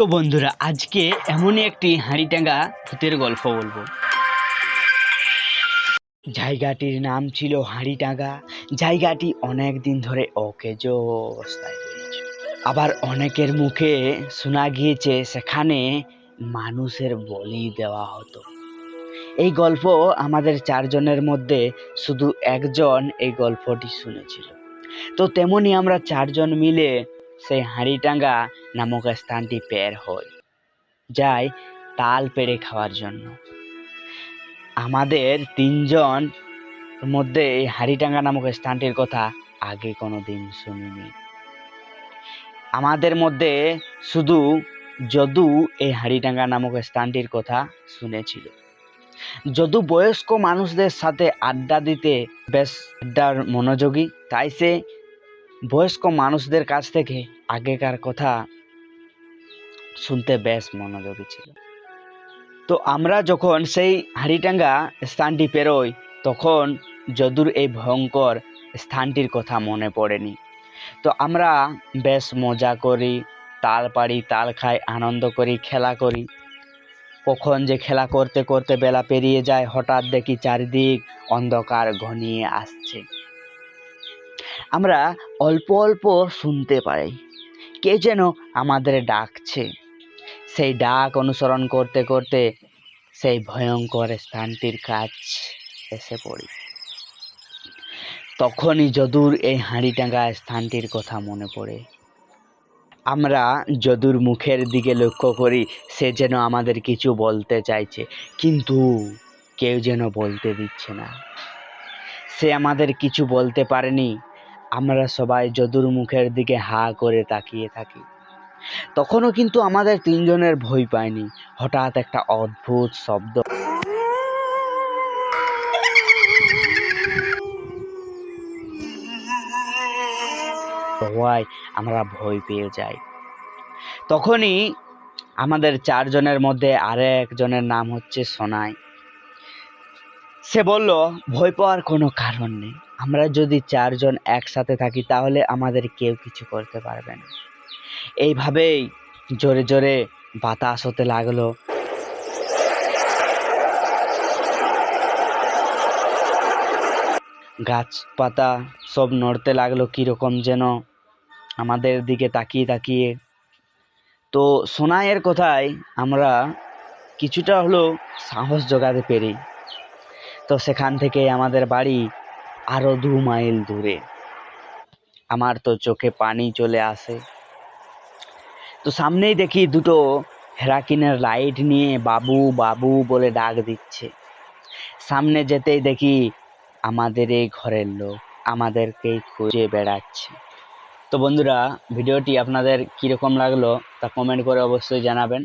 তো বন্ধুরা, আজকে এমনই একটি হাঁড়িটাঙ্গা ভূতের গল্প বলব। জায়গাটির নাম ছিল হাঁড়িটাঙ্গা। জায়গাটি অনেক দিন ধরে অকেজ অবস্থায় রয়েছে। আবার অনেকের মুখে শোনা গিয়েছে, সেখানে মানুষের বলি দেওয়া হতো। এই গল্প আমাদের চারজনের মধ্যে শুধু একজন এই গল্পটি শুনেছিল। তো তেমনি আমরা চারজন মিলে সেই হাঁড়িটাঙ্গা নামক স্থানটি পের হই যাই তাল পেড়ে খাওয়ার জন্য। আমাদের তিনজন মধ্যে এই হাঁড়িটাঙ্গা নামক স্থানটির কথা আগে কোনো দিন শুনিনি। আমাদের মধ্যে শুধু যদু এই হাঁড়িটাঙ্গা নামক স্থানটির কথা শুনেছিল। যদু বয়স্ক মানুষদের সাথে আড্ডা দিতে বেশ আড্ডার মনোযোগী, তাই সে বয়স্ক মানুষদের কাছ থেকে আগেকার কথা শুনতে বেশ মনোযোগী ছিল। তো আমরা যখন সেই হাঁড়িটাঙ্গা স্থানটি পেরোই, তখন যদুর এই ভয়ঙ্কর স্থানটির কথা মনে পড়েনি। তো আমরা বেশ মজা করি, তাল পাড়ি, তাল খাই, আনন্দ করি, খেলা করি। কখন যে খেলা করতে করতে বেলা পেরিয়ে যায়, হঠাৎ দেখি চারিদিক অন্ধকার ঘনিয়ে আসছে। আমরা অল্প অল্প শুনতে পাই। কে যেন আমাদের ডাকছে। সেই ডাক অনুসরণ করতে করতে সেই ভয়ঙ্কর স্থানটির কাজ এসে পড়ি। তখনই যদুর এই হাঁড়িটাঙ্গা স্থানটির কথা মনে পড়ে। আমরা যদুর মুখের দিকে লক্ষ্য করি, সে যেন আমাদের কিছু বলতে চাইছে, কিন্তু কেউ যেন বলতে দিচ্ছে না। সে আমাদের কিছু বলতে পারেনি আমরা সবাই যদুর মুখের দিকে হা করে তাকিয়ে থাকি। তখনও কিন্তু আমাদের তিনজনের ভয় পায়নি হঠাৎ একটা অদ্ভুত শব্দ। হওয়ায় আমরা ভয় পেয়ে যাই। তখনই আমাদের চারজনের মধ্যে আরেকজনের নাম হচ্ছে সোনাই। সে বলল, ভয় পাওয়ার কোনো কারণ নেই। আমরা যদি চারজন একসাথে থাকি, তাহলে আমাদের কেউ কিছু করতে পারবে না। এইভাবেই জোরে জোরে বাতাস হতে লাগল। গাছপাতা সব নড়তে লাগল, কীরকম যেন আমাদের দিকে তাকিয়ে তাকিয়ে। তো সোনাইয়ের কথায় আমরা কিছুটা হলেও সাহস জোগাতে পেরি। তো সেখান থেকে আমাদের বাড়ি আরও দু মাইল দূরে। আমার তো চোখে পানি চলে আসে। তো সামনেই দেখি দুটো হেরাকিনের লাইট নিয়ে বাবু বাবু বলে ডাক দিচ্ছে। সামনে যেতেই দেখি আমাদের এই ঘরের লোক আমাদেরকেই খুঁজে বেড়াচ্ছে। তো বন্ধুরা, ভিডিওটি আপনাদের কীরকম লাগল তা কমেন্ট করে অবশ্যই জানাবেন।